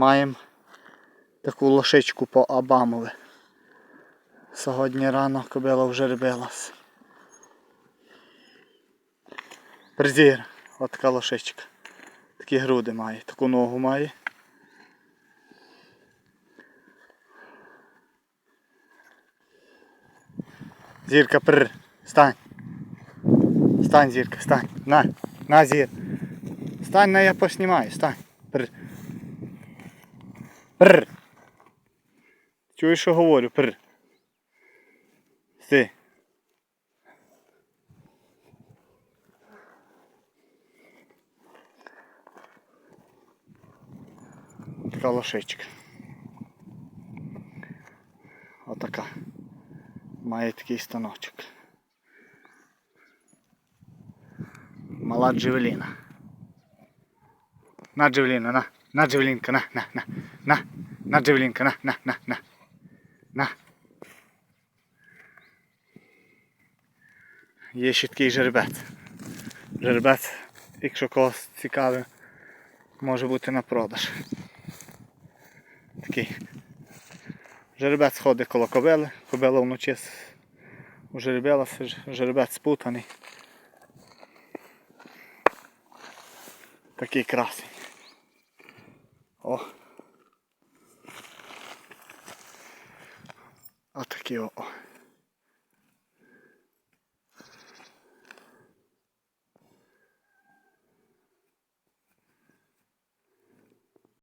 Маємо таку лошичку по Абамове. Сьогодні рано кобила вже рибилась. Призір, от така лошичка. Такі груди має, таку ногу має. Зірка пр. Стань. Стань, зірка, стань. На, на зір. Стань, на я поснімаю, стань. Пр. Пр. Чуєш, що говорю? Пр. Ти. Така лошичка. Отака. Має такий станочок. Мала джевеліна. На джевеліна, на, на джевелінка, на, на, на, на, на джевелінка, на, на, на, на, на. Є ще такий жеребець. Жеребець, якщо когось цікавий, може бути на продаж. Такий. Жеребець ходить коло кобили, кобила вночі с- ожеребилася, ж- жеребець спутаний. Такий красень. О. Отакий о. о.